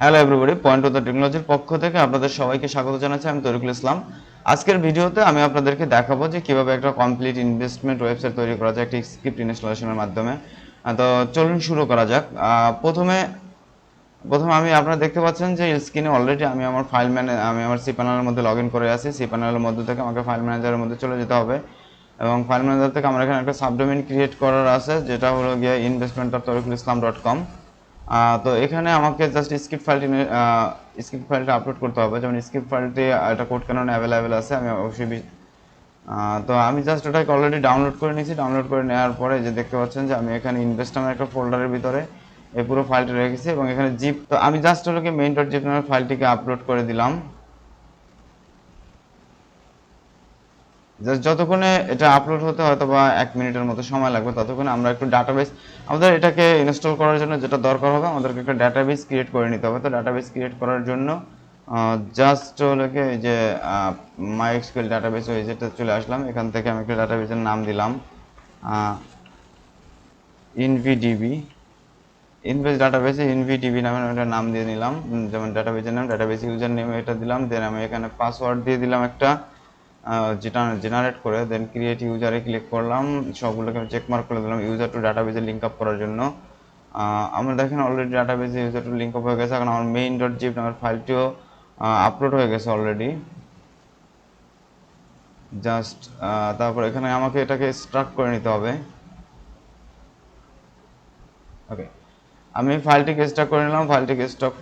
Hello everybody point of the টেকনোলজির পক্ষ থেকে আপনাদের সবাইকে স্বাগত জানাচ্ছি। আমি তরিকুল ইসলাম। আজকের ভিডিওতে আমি আপনাদেরকে দেখাবো যে কীভাবে একটা কমপ্লিট ইনভেস্টমেন্ট ওয়েবসাইট তৈরি করা যায়, একটি স্ক্রিপ্ট ইনস্টলেশনের মাধ্যমে। তো চলুন শুরু করা যাক। প্রথমে প্রথমে আমি, আপনারা দেখতে পাচ্ছেন যে স্ক্রিনে অলরেডি আমি আমার ফাইল ম্যানে আমি আমার সি প্যানেলের মধ্যে লগ ইন করে আছি। সি প্যানেলের মধ্যে থেকে আমাকে ফাইল ম্যানেজারের মধ্যে চলে যেতে হবে। এবং ফাইল ম্যানেজার থেকে আমার এখানে একটা সাবডোমেন ক্রিয়েট করার আছে, যেটা হলো গিয়ে investment of Tariqul Islam dot com তো এখানে আমাকে জাস্ট স্ক্রিপ্ট ফাইলটি স্ক্রিপ্ট ফাইলটা আপলোড করতে হবে। যেমন স্ক্রিপ্ট ফাইলটি একটা কোড কেন অ্যাভেলেবেল আছে, আমি অবশ্যই তো আমি জাস্ট ওটাকে অলরেডি ডাউনলোড করে নিয়েছি। ডাউনলোড করে নেওয়ার পরে যে দেখতে পাচ্ছেন যে আমি এখানে ইনভেস্ট আমার একটা ফোল্ডারের ভিতরে এই পুরো ফাইলটা রেখেছি এবং এখানে জিপ তো আমি জাস্ট ওটাকে মেইন ডট জিপ নামের ফাইলটিকে আপলোড করে দিলাম। যতক্ষণে এটা আপলোড হতে হয়তো বা এক মিনিটের মতো সময় লাগবে, ততক্ষণে আমরা একটু ডাটাবেস আমাদের এটাকে ইনস্টল করার জন্য যেটা দরকার হবে, আমাদেরকে একটা ডাটাবেস ক্রিয়েট করে নিতে হবে। তো ডাটাবেস ক্রিয়েট করার জন্য জাস্ট হলো কি, এই যে মাই ডাটাবেস ওই যেটা চলে আসলাম, এখান থেকে আমি একটা ডাটাবেসের নাম দিলাম ইনভিডিবি ইনভেস্ট ডাটাবেসে ইনভিডিবি নামে একটা নাম দিয়ে নিলাম যেমন ডাটাবেসের নাম ডাটাবেস ইউজার নেম এটা দিলাম দেন আমি এখানে পাসওয়ার্ড দিয়ে দিলাম একটা। যেটা জেনারেট করে দেন ক্রিয়েট ইউজারে ক্লিক করলাম, সবগুলোকে আমি চেক মার্ক করে দিলাম ইউজার টু ডাটাবেসে লিঙ্ক আপ করার জন্য। আমরা দেখেন অলরেডি ডাটাবেসে ইউজার টু লিঙ্ক আপ হয়ে গেছে, এখন আমার মেইন ডট জিপ নামের ফাইলটিও আপলোড হয়ে গেছে অলরেডি জাস্ট তারপর এখানে আমাকে এটাকে স্ট্রাক করে নিতে হবে। ওকে আমি ফাইলটিকে স্টক করে নিলাম ফাইলটিকে স্টক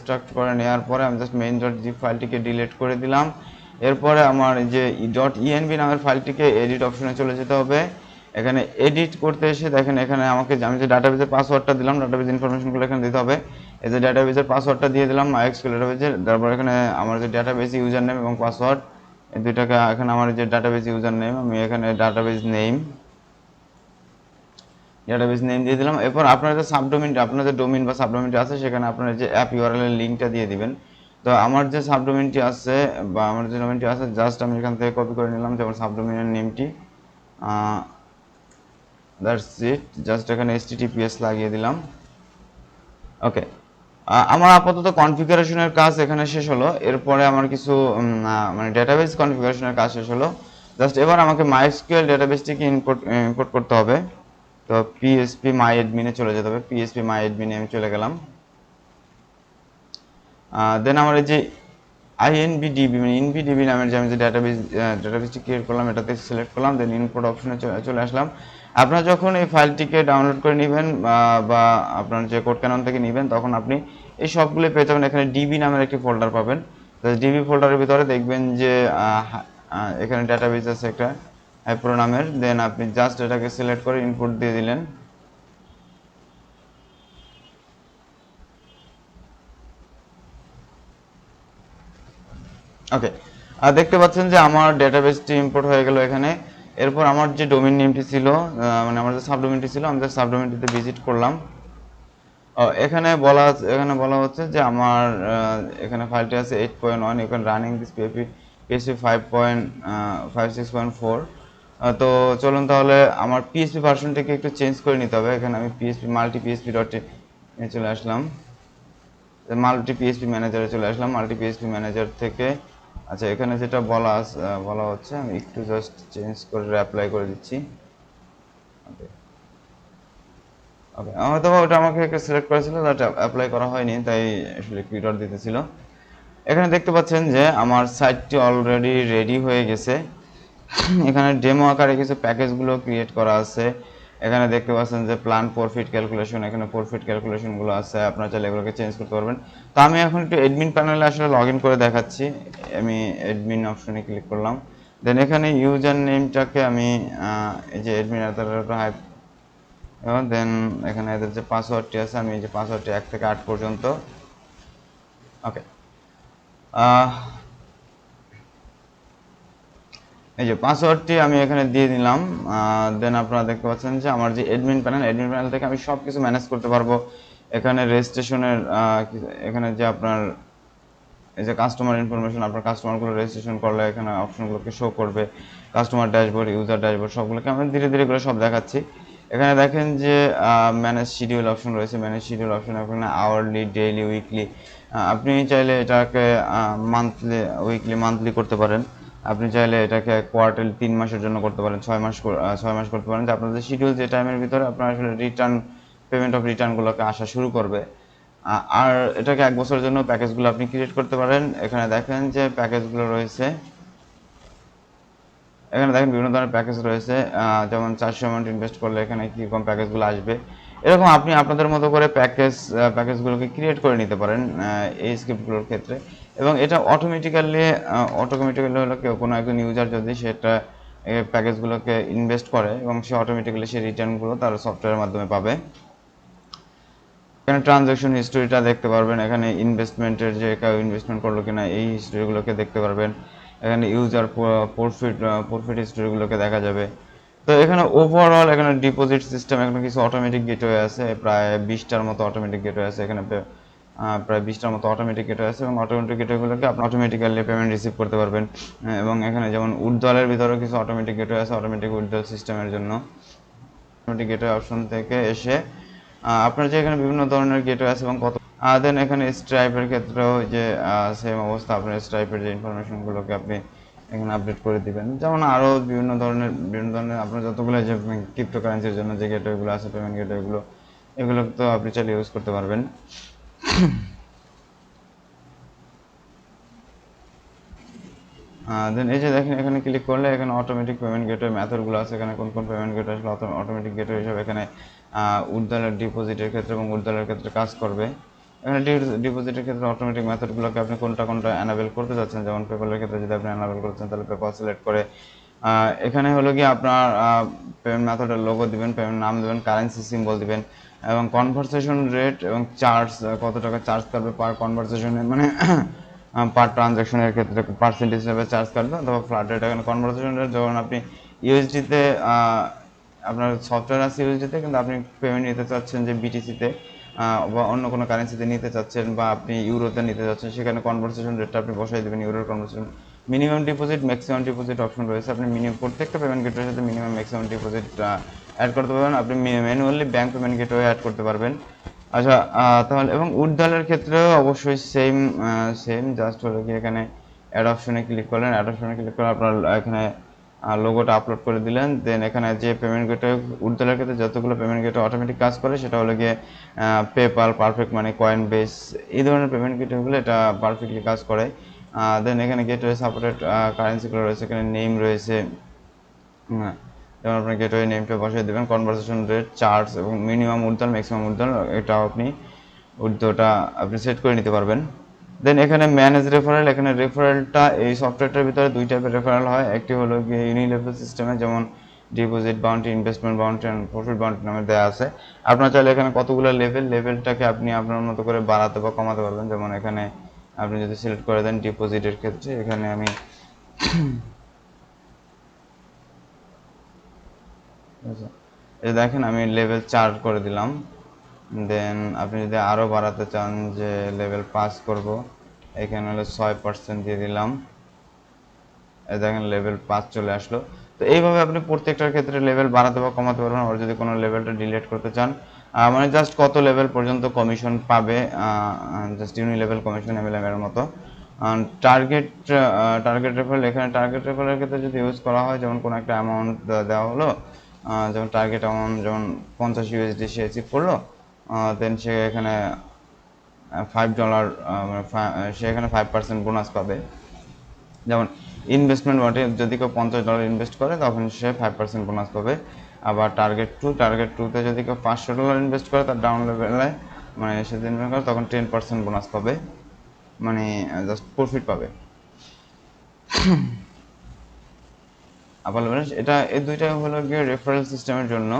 স্টক করে নেওয়ার পরে আমি জাস্ট মেইন ডট জিপ ফাইলটিকে ডিলিট করে দিলাম। এরপরে আমার যে. ডট ইএনবি নামের ফাইলটিকে এডিট অপশনে চলে যেতে হবে। এখানে এডিট করতে এসে দেখেন এখানে আমাকে আমি যে ডাটাবেসের পাসওয়ার্ডটা দিলাম ডাটাবেস ইনফরমেশনগুলো এখানে দিতে হবে। এই যে ডাটাবেসের পাসওয়ার্ডটা দিয়ে দিলাম মাইএক্সকিউএল ডাটাবেসের তারপর এখানে আমার যে ডাটাবেস ইউজার নেম এবং পাসওয়ার্ড এই দুইটাকে এখানে আমার যে ডাটাবেস ইউজার নেম আমি এখানে ডাটাবেস নেম ডাটাবেস নেম দিয়ে দিলাম। এরপর আপনার যে সাবডোমেন আপনার যে ডোমেন বা সাবডোমেনটি আছে, সেখানে আপনার যে অ্যাপ ইউআরএল এর লিঙ্কটা দিয়ে দিবেন। তো আমার যে সাবডোমেনটি আছে, বা আমার যে ডোমেনটি আছে জাস্ট আমি এখান থেকে কপি করে নিলাম যে যেমন সাবডোমেনের নেমটি দ্যাটস ইট জাস্ট এখানে এইচটিটিপিএস লাগিয়ে দিলাম। ওকে আমার আপাতত কনফিগারেশনের কাজ এখানে শেষ হলো। এরপরে আমার কিছু মানে ডেটাবেস কনফিগারেশনের কাজ শেষ হলো। জাস্ট এবার আমাকে মাইস্কিউএল ডেটাবেসটিকে ইনপুট ইম্পোর্ট করতে হবে। তো পিএসপি মাই এডমিনে চলে যেতে হবে। পিএসপি মাই এডমিনে আমি চলে গেলাম। দেন আমার এই যে আইএনবিডিবি মানে ইনভিডিবি নামের যে আমি যে ডাটাবেস ডাটাবেসটি ক্রিয়েট করলাম, এটাতে সিলেক্ট করলাম দেন ইনপুট অপশনে চলে আসলাম। আপনারা যখন এই ফাইলটিকে ডাউনলোড করে নেবেন, বা আপনার যে কোড ক্যানন থেকে নেবেন, তখন আপনি এই সবগুলো পেয়ে যাবেন। এখানে ডিবি নামের একটি ফোল্ডার পাবেন। ডিবি ফোল্ডারের ভিতরে দেখবেন যে এখানে ডাটাবেস আছে একটা অ্যাপ্রো নামের দেন আপনি জাস্ট এটাকে সিলেক্ট করে ইনপুট দিয়ে দিলেন। ওকে আর দেখতে পাচ্ছেন যে আমার ডেটাবেসটি ইম্পোর্ট হয়ে গেল এখানে। এরপর আমার যে ডোমেন নেমটি ছিল মানে আমার যে সাবডোমেনটি ছিল, আমি জাস্ট সাবডোমেনটিতে ভিজিট করলাম। এখানে বলা এখানে বলা হচ্ছে যে আমার এখানে ফাইলটি আছে এইট পয়েন্ট ওয়ান এখানে running this PAP PSP five point five six point four তো চলুন তাহলে আমার পিএসপি ভার্সনটিকে একটু চেঞ্জ করে নিতে হবে। এখানে আমি পিএসপি মাল্টি পিএসপি ডট চলে আসলাম। মাল্টি পিএসপি ম্যানেজারে চলে আসলাম মাল্টি পিএসপি ম্যানেজার থেকে আচ্ছা এখানে যেটা বলা বলা হচ্ছে, আমি একটু জাস্ট চেঞ্জ করে অ্যাপ্লাই করে দিচ্ছি। ওকে হয়তো বা, ওটা আমাকে একটা সিলেক্ট করেছিল বাট অ্যাপ্লাই করা হয়নি, তাই আসলে error দিতেছিল। এখানে দেখতে পাচ্ছেন যে, আমার সাইটটি অলরেডি রেডি হয়ে গেছে। এখানে ডেমো আকারে কিছু প্যাকেজগুলো ক্রিয়েট করা আছে। এখানে দেখতে পাচ্ছেন যে প্ল্যান প্রফিট ক্যালকুলেশন এখানে প্রফিট ক্যালকুলেশনগুলো আছে, আপনারা চাইলে এগুলোকে চেঞ্জ করতে পারবেন। তো আমি এখন একটু এডমিন প্যানেলে আসলে লগ করে দেখাচ্ছি। আমি এডমিন অপশনে ক্লিক করলাম। দেন এখানে ইউজার নেমটাকে আমি এই যে এত হাইপ এবং দেন এখানে এদের যে পাসওয়ার্ডটি আছে, আমি এই যে পাসওয়ার্ডটি এক থেকে আট পর্যন্ত। ওকে এই যে পাসওয়ার্ডটি আমি এখানে দিয়ে দিলাম দেন আপনারা দেখতে পাচ্ছেন যে আমার যে এডমিন প্যানেল এডমিন প্যানেল থেকে আমি সব কিছু ম্যানেজ করতে পারব। এখানে রেজিস্ট্রেশনের এখানে যে আপনার, এই যে কাস্টমার ইনফরমেশন আপনার কাস্টমারগুলো রেজিস্ট্রেশন করলে এখানে অপশনগুলোকে শো করবে। কাস্টমার ড্যাশবোর্ড ইউজার ড্যাশবোর্ড সবগুলোকে আমি ধীরে ধীরে করে সব দেখাচ্ছি। এখানে দেখেন যে ম্যানেজ শিডিউল অপশন রয়েছে। ম্যানেজ শিডিউল অপশন এখানে আওয়ারলি ডেইলি উইকলি আপনি চাইলে এটাকে মান্থলি উইকলি মান্থলি করতে পারেন। আপনি চাইলে এটাকে কোয়ার্টারলি তিন মাসের জন্য করতে পারেন, ছয় মাস ছয় মাস করতে পারেন। যে আপনাদের শিডিউল যে টাইমের ভিতরে আপনার আসলে রিটার্ন পেমেন্ট অফ রিটার্নগুলোকে আসা শুরু করবে। আর এটাকে এক বছরের জন্য প্যাকেজগুলো আপনি ক্রিয়েট করতে পারেন। এখানে দেখেন যে প্যাকেজগুলো রয়েছে। এখানে দেখেন বিভিন্ন ধরনের প্যাকেজ রয়েছে। যেমন চারশো অ্যামাউন্ট ইনভেস্ট করলে এখানে কীরকম প্যাকেজগুলো আসবে। এরকম আপনি আপনাদের মতো করে প্যাকেজ প্যাকেজগুলোকে ক্রিয়েট করে নিতে পারেন এই স্ক্রিপ্টগুলোর ক্ষেত্রে। এবং এটা অটোমেটিক্যালি অটোমেটিক্যালি হলো কেউ কোনো একজন ইউজার যদি সেটা প্যাকেজগুলোকে ইনভেস্ট করে এবং সে অটোমেটিক্যালি সেই রিটার্নগুলো তার সফটওয়্যারের মাধ্যমে পাবে। এখানে ট্রানজ্যাকশন হিস্টোরিটা দেখতে পারবেন, এখানে ইনভেস্টমেন্টের যে কেউ ইনভেস্টমেন্ট করল কিনা এই হিস্টোরিগুলোকে দেখতে পারবেন। এখানে ইউজার প্রফিট প্রফিট হিস্টোরিগুলোকে দেখা যাবে। তো এখানে ওভারঅল এখানে ডিপোজিট সিস্টেম এখানে কিছু অটোমেটিক গেটওয়ে আছে, প্রায় বিশটার মতো অটোমেটিক গেটওয়ে আছে। এখানে প্রায় বিশটার মতো অটোমেটিক গেটওয়ে আছে এবং অটোমেটিক গেটওয়েগুলোকে আপনি অটোমেটিক্যালি পেমেন্ট রিসিভ করতে পারবেন। এবং এখানে যেমন উড্ডলের ভিতরেও কিছু অটোমেটিক গেটওয়ে আছে অটোমেটিক উড্ডল সিস্টেমের জন্য। অটোমেটিক গেটওয়ে অপশন থেকে এসে আপনার যে এখানে বিভিন্ন ধরনের গেটওয়ে আছে এবং কত দেন এখানে স্ট্রাইপের ক্ষেত্রেও যে সেম অবস্থা, আপনার স্ট্রাইপের যে ইনফরমেশনগুলোকে আপনি এখানে আপডেট করে দিবেন। যেমন আরও বিভিন্ন ধরনের বিভিন্ন ধরনের, আপনার যতগুলো যে ক্রিপ্টোকারেন্সির জন্য যে গেটওয়েগুলো আছে পেমেন্ট গেটওয়েগুলো এগুলো তো আপনি চাইলে ইউজ করতে পারবেন। দেন এই যে দেখেন, এখানে ক্লিক করলে এখানে অটোমেটিক পেমেন্ট গেটওয়ে মেথডগুলো আছে। এখানে কোন কোন পেমেন্ট গেটওয়ে আসলে অটোমেটিক গেটওয়ে হিসাবে এখানে উদ্দালের ডিপোজিটের ক্ষেত্রে এবং উদ্দালের ক্ষেত্রে কাজ করবে। এখানে ডিপোজিটের ক্ষেত্রে অটোমেটিক মেথডগুলোকে আপনি কোনটা কোনটা অ্যানাবেল করতে যাচ্ছেন, যেমন পেপালের ক্ষেত্রে যদি আপনি অ্যানাবেল করছেন তাহলে পেপাল সিলেক্ট করে এখানে হলো গিয়ে আপনার পেমেন্ট মেথডের লোগো দিবেন পেমেন্ট নাম দেবেন কারেন্সি সিম্বল দিবেন। এবং কনভারসেশন রেট এবং চার্জ কত টাকা চার্জ করবে পার কনভারসেশনে মানে পার ট্রানজ্যাকশনের ক্ষেত্রে পার্সেন্টেজ হিসেবে চার্জ কাটবে অথবা ফ্ল্যাট রেট এখানে কনভারসেশন রেট যখন আপনি ইউএসডিতে আপনার সফটওয়্যার আছে ইউএসডিতে কিন্তু আপনি পেমেন্ট নিতে চাচ্ছেন যে বিটিসিতে বা অন্য কোনো কারেন্সিতে নিতে চাচ্ছেন বা আপনি ইউরোতে নিতে চাচ্ছেন, সেখানে কনভারসেশন রেটটা আপনি বসাই দেবেন ইউরোর conversation minimum deposit maximum deposit option রয়েছে। আপনি মিনিমাম প্রত্যেকটা পেমেন্ট গেটের সাথে মিনিমাম ম্যাক্সিমাম ডিপোজিট অ্যাড করতে পারবেন। আপনি manually bank payment gateway add করতে পারবেন। আচ্ছা তাহলে, এবং উড্ডালের ক্ষেত্রেও অবশ্যই সেম সেম জাস্ট হলো কি এখানে অ্যাড অপশনে ক্লিক করলেন। অ্যাড অপশনে ক্লিক করে আপনার এখানে লোগোটা আপলোড করে দিলেন। দেন এখানে যে পেমেন্ট গেটে উড্ডালের ক্ষেত্রে যতগুলো পেমেন্ট গেটে অটোমেটিক কাজ করে, সেটা হলো গিয়ে পেপাল পারফেক্ট মানে কয়েন বেস এই ধরনের পেমেন্ট গেটগুলো এটা পারফেক্টলি কাজ করে। দেন এখানে গেটওয়ে সাপোর্টেড কারেন্সিগুলো রয়েছে, এখানে নেম রয়েছে। হ্যাঁ যেমন আপনার গেটওয়ে নেমটা বসিয়ে দেবেন কনভারসেশন রেট চার্জ এবং মিনিমাম উর্দল ম্যাক্সিমাম উর্দল এটাও আপনি উর্দুটা আপনি সেট করে নিতে পারবেন। দেন এখানে ম্যানেজ রেফারেল এখানে রেফারেলটা এই সফটওয়্যারটার ভিতরে দুই টাইপের রেফারেল হয়। একটি হলো গিয়ে ইউনিলেভেল সিস্টেমে যেমন deposit bounty investment bounty and profit bounty নামে দেওয়া আছে। আপনার চাইলে এখানে কতগুলো লেভেল লেভেলটাকে আপনি আপনার মতো করে বাড়াতে বা কমাতে পারবেন। যেমন এখানে আপনি যদি সিলেক্ট করে দেন ডিপোজিটের ক্ষেত্রে, এখানে আমি এই দেখেন, আমি লেভেল চার করে দিলাম। দেন আপনি যদি আরও বাড়াতে চান যে লেভেল পাস করব, এখানে হলো ছয় পার্সেন্ট দিয়ে দিলাম। এই দেখেন লেভেল পাঁচ চলে আসলো। তো এইভাবে আপনি প্রত্যেকটার ক্ষেত্রে লেভেল বাড়াতে বা কমাতে পারবেন আর যদি কোনো লেভেলটা ডিলিট করতে চান মানে জাস্ট কত লেভেল পর্যন্ত কমিশন পাবে just uni level commission MLM এর মতো। টার্গেট টার্গেট রেফারেল এখানে টার্গেট রেফারেলের ক্ষেত্রে যদি ইউজ করা হয়, যেমন কোনো একটা অ্যামাউন্ট দেওয়া হলো যেমন টার্গেট অ্যামাউন্ট যেমন পঞ্চাশ ইউএসডি সে অ্যাচিভ করল দেন সে এখানে ফাইভ ডলার সে এখানে ফাইভ পার্সেন্ট বোনাস পাবে। যেমন ইনভেস্টমেন্ট ওয়াটে যদি কেউ পঞ্চাশ ডলার ইনভেস্ট করে, তখন সে ফাইভ পার্সেন্ট বোনাস পাবে। আবার টার্গেট টু টার্গেট টুতে যদি কেউ পাঁচশো ডলার ইনভেস্ট করে, তার ডাউন লেভেলে মানে সে invest করে, তখন টেন পার্সেন্ট বোনাস পাবে। মানে জাস্ট প্রফিট পাবে। আবার বলেন, এটা এই দুইটা হলো গিয়ে রেফারেল সিস্টেমের জন্য।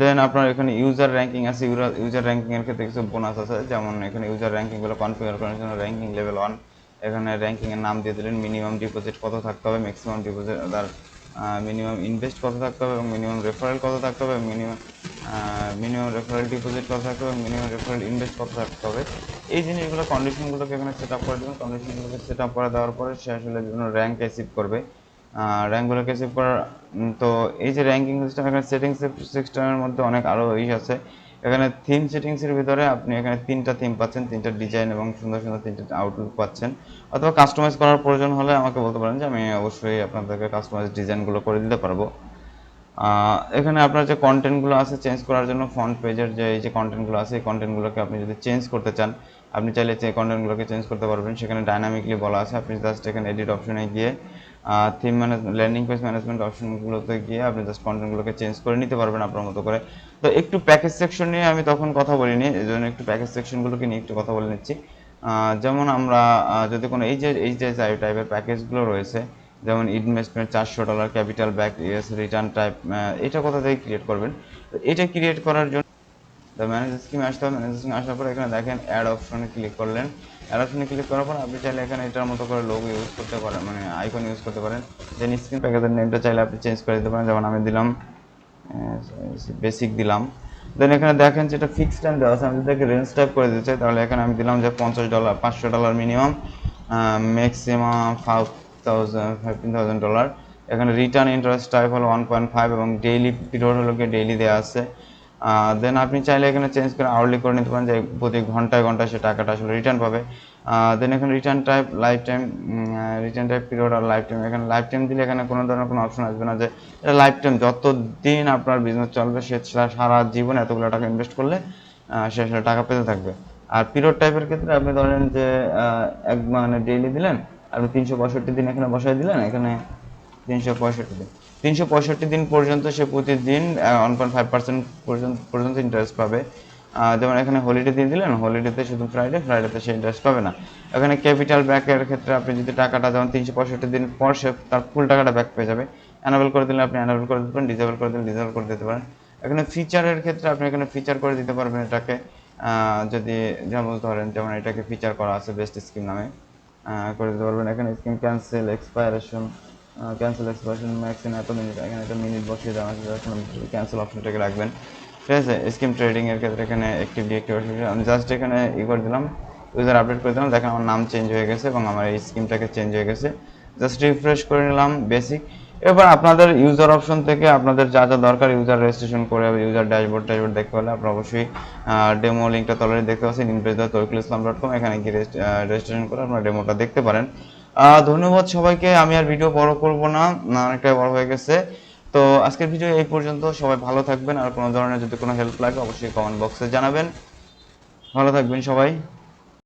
দেন আপনার এখানে ইউজার র্যাঙ্কিং আছে ইউজার র্যাঙ্কিং এর ক্ষেত্রে কিছু বোনাস আছে। যেমন এখানে ইউজার র্যাঙ্কিংগুলো কনফিগার করার জন্য র্যাঙ্কিং লেভেল ওয়ান এখানে র্যাঙ্কিং এর নাম দিয়ে দিলেন মিনিমাম ডিপোজিট কত থাকতে হবে ম্যাক্সিমাম ডিপোজিট তার মিনিমাম ইনভেস্ট কত থাকতে হবে এবং মিনিমাম রেফারেল কত থাকতে হবে মিনিমাম মিনিমাম রেফারেল ডিপোজিট কত থাকতে হবে মিনিমাম রেফারেল ইনভেস্ট কত থাকতে হবে। এই জিনিসগুলো কন্ডিশনগুলোকে এখানে সেট আপ করে দেবেন। কন্ডিশনগুলোকে সেট আপ করে দেওয়ার পরে সে আসলে বিভিন্ন র্যাঙ্ক অ্যাচিভ করবে। র্যাঙ্কগুলোকে সেভ করার তো এই যে র্যাঙ্কিং সিস্টেম এখানে সেটিংস সিস্টেমের মধ্যে অনেক আরও ইস আছে। এখানে থিম সেটিংসের ভিতরে আপনি এখানে তিনটা থিম পাচ্ছেন, তিনটা ডিজাইন এবং সুন্দর সুন্দর তিনটা আউটলুক পাচ্ছেন। অথবা কাস্টমাইজ করার প্রয়োজন হলে আমাকে বলতে পারেন যে আমি অবশ্যই আপনাদেরকে কাস্টমাইজ ডিজাইনগুলো করে দিতে পারব। এখানে আপনার যে কন্টেন্টগুলো আছে চেঞ্জ করার জন্য ফ্রন্ট পেজের যে, এই যে কন্টেন্টগুলো আছে, এই কন্টেন্টগুলোকে আপনি যদি চেঞ্জ করতে চান আপনি চাইলে যে কন্টেন্টগুলোকে চেঞ্জ করতে পারবেন, সেখানে ডাইনামিকলি বলা আছে। আপনি জাস্ট এখানে এডিট অপশনে গিয়ে theme management landing page management অপশনগুলোতে গিয়ে আপনি জাস্ট কন্টেন্টগুলোকে চেঞ্জ করে নিতে পারবেন আপনার মতো করে। তো একটু প্যাকেজ সেকশন নিয়ে আমি তখন কথা বলিনি, এই জন্য একটু প্যাকেজ সেকশনগুলোকে নিয়ে একটু কথা বলে নিচ্ছি। যেমন আমরা যদি কোনো এই যে এই যে টাইপের প্যাকেজগুলো রয়েছে, যেমন ইনভেস্টমেন্ট চারশো dollar capital back yes return type এটা কোথা থেকে ক্রিয়েট করবেন? তো এটা ক্রিয়েট করার জন্য ম্যানেজ স্কিমে আসতে হবে ম্যানেজ স্কিমে আসার পর এখানে দেখেন অ্যাড অপশনে ক্লিক করলেন অ্যাড অপশনে ক্লিক করার পর আপনি চাইলে এখানে এটার মতো করে লোগো ইউজ করতে পারেন মানে আইকন ইউজ করতে পারেন। দেন স্ক্রিন প্যাকেজের নেমটা চাইলে আপনি চেঞ্জ করে দিতে পারেন, যেমন আমি দিলাম বেসিক দিলাম। দেন এখানে দেখেন যেটা ফিক্সড টাইম দেওয়া আছে, আমি যদি রেঞ্জ টাইপ করে দিতে চাই, তাহলে এখানে আমি দিলাম যে পঞ্চাশ ডলার পাঁচশো dollar minimum maximum five thousand fifteen thousand dollar এখানে রিটার্ন ইন্টারেস্ট টাইপ হলো ওয়ান পয়েন্ট ফাইভ এবং ডেইলি পিরিয়ড হলো গিয়ে ডেইলি দেওয়া আছে। দেন আপনি চাইলে এখানে চেঞ্জ করে আওয়ারলি করে নিতে পারেন যে প্রতি ঘন্টায় ঘন্টায় সে টাকাটা আসলে রিটার্ন পাবে। দেন এখানে return type lifetime return type period আর লাইফ টাইম এখানে লাইফ টাইম দিলে এখানে কোনো ধরনের কোনো অপশন আসবে না যে এটা লাইফ টাইম যত দিন আপনার বিজনেস চলবে, সে সা- সারা জীবন এতগুলো টাকা ইনভেস্ট করলে সে আসলে টাকা পেতে থাকবে। আর পিরিয়ড টাইপের ক্ষেত্রে আপনি ধরেন যে এক মানে ডেইলি দিলেন, আপনি তিনশো পঁয়ষট্টি দিন এখানে বসাই দিলেন, এখানে তিনশো পঁয়ষট্টি দিন। তিনশো পঁয়ষট্টি দিন পর্যন্ত সে প্রতিদিন ওয়ান পয়েন্ট ফাইভ পার্সেন্ট পর্যন্ত পর্যন্ত ইন্টারেস্ট পাবে। যেমন এখানে হলিডে দিয়ে দিলেন হলিডেতে শুধু ফ্রাইডে ফ্রাইডেতে সে ইন্টারেস্ট পাবে না। এখানে ক্যাপিটাল ব্যাকের ক্ষেত্রে আপনি যদি টাকাটা, যেমন তিনশো পঁয়ষট্টি দিন পর সে তার ফুল টাকাটা ব্যাক পেয়ে যাবে। অ্যানাবেল করে দিলে আপনি অ্যানাবেল করে দিতে পারেন ডিজেবল করে দিলে ডিজেবল করে দিতে পারেন। এখানে ফিচারের ক্ষেত্রে আপনি এখানে ফিচার করে দিতে পারবেন এটাকে। যদি, যেমন ধরেন, যেমন এটাকে ফিচার করা আছে বেস্ট স্কিম নামে। করে দিতে পারবেন। এখানে scheme cancel expiration cancel expiration maximum এত মিনিট এখানে একটা মিনিট বসিয়ে দেওয়া আছে ক্যান্সেল অপশনটাকে রাখবেন। ঠিক আছে? স্কিম ট্রেডিংয়ের ক্ষেত্রে এখানে ডিঅ্যাক্টিভেশন আমি জাস্ট এখানে ই করে দিলাম। ইউজার আপডেট করে দিলাম। দেখেন আমার নাম চেঞ্জ হয়ে গেছে এবং আমার এই স্কিমটাকে চেঞ্জ হয়ে গেছে। জাস্ট রিফ্রেশ করে নিলাম বেসিক এবার আপনাদের ইউজার অপশন থেকে আপনাদের যা যা দরকার ইউজার রেজিস্ট্রেশন করে ইউজার ড্যাশবোর্ড ড্যাশবোর্ড দেখতে হলে আপনারা অবশ্যই ডেমো লিঙ্কটা তলারে দেখতে পাচ্ছেন। Invest Tariqul Islam dot com এখানে গিয়ে রেজিস্ট্রেশন করে আপনারা ডেমোটা দেখতে পারেন। ধন্যবাদ সবাইকে, আমি আর ভিডিও বড় করব না অনেকটাই বড় হয়ে গেছে। তো আজকের ভিডিও এই পর্যন্ত, সবাই ভালো থাকবেন, আর কোনো ধরনের যদি কোনো হেল্প লাগে, অবশ্যই কমেন্ট বক্সে জানাবেন। ভালো থাকবেন সবাই।